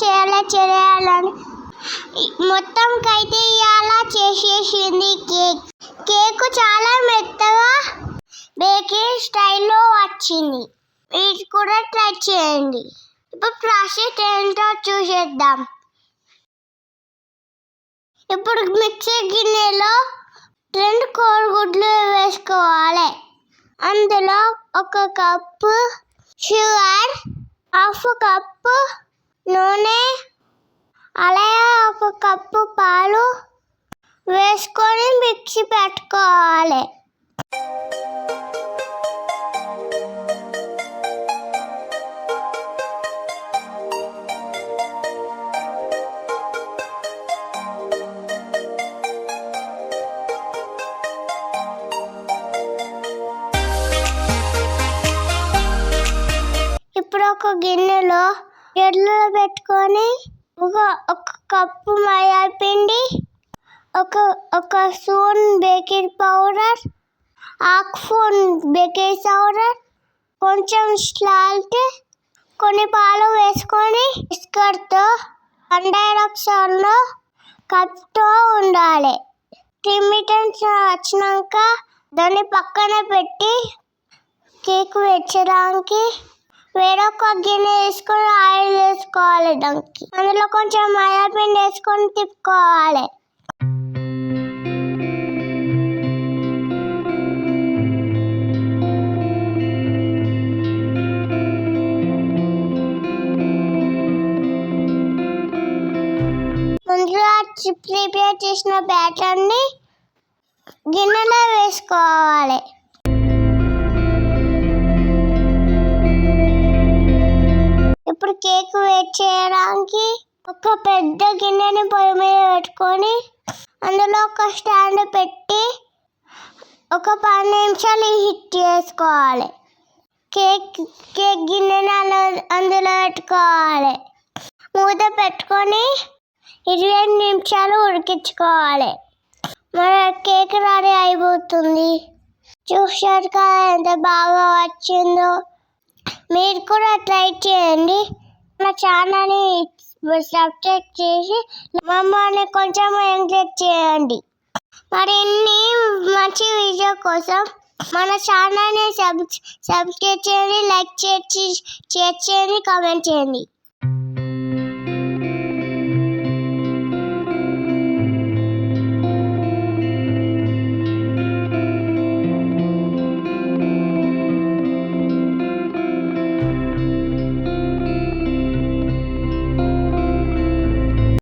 చేయాలా చేయాలని. మొత్తంకైతే ఇలా చేసేసింది కేక్. కేక్ చాలా మెత్తగా బేకింగ్ స్టైల్లో వచ్చింది. మీరు కూడా ట్రై చేయండి. ఇప్పుడు ప్రాసెస్ ఏంటో చూసేద్దాం. ఇప్పుడు మిక్సీ గిన్నెలో రెండు కోడిగుడ్లు వేసుకోవాలి. అందులో ఒక కప్పు షుగర్ హాఫ్ కప్పు అలాగే ఒక కప్పు పాలు వేసుకొని మిక్సీ పెట్టుకోవాలి. ఇప్పుడు ఒక గిన్నెలో ఎడ్లు పెట్టుకొని ఒక ఒక కప్పు మైదా పిండి ఒక ఒక spoon baking powder half spoon baking powder కొంచెం సాల్ట్ కొన్ని పాలు వేసుకొని బిస్కట్తో వన్ డైరెక్షన్లో కప్తో ఉండాలి. టిమిటన్స్ వచ్చినాక దాన్ని పక్కన పెట్టి కేక్ వేచడానికి వేరొక గిన్నె వేసుకొని ఆయిల్ వేసుకోవాలి దానికి అందులో కొంచెం మైదా పిండి వేసుకొని తిప్పుకోవాలి. ముందుగా ప్రిపేర్ చేసిన బ్యాటర్ని గిన్నెలో వేసుకోవాలి. కేక్ వేట్ చేయడానికి ఒక పెద్ద గిన్నెని పొయ్యి మీద పెట్టుకొని అందులో ఒక స్టాండ్ పెట్టి ఒక పది నిమిషాలు హిట్ చేసుకోవాలి. కేక్ కేక్ గిన్నెని అలా అందులో పెట్టుకోవాలి. మూత పెట్టుకొని ఇరవై నిమిషాలు ఉడికించుకోవాలి. మన కేక్ రెడీ అయిపోతుంది. చూసారు కదా ఎంత బాగా వచ్చిందో? మీరు కూడా ట్రై చేయండి. మన ఛానల్ని సబ్స్క్రైబ్ చేసి మమ్మల్ని కొంచెం ఎంకరేజ్ చేయండి. మరిన్ని మంచి వీడియో కోసం మన ఛానల్ని సబ్ సబ్స్క్రైబ్ చేయండి లైక్ చేసి షేర్ చేయండి కామెంట్ చేయండి.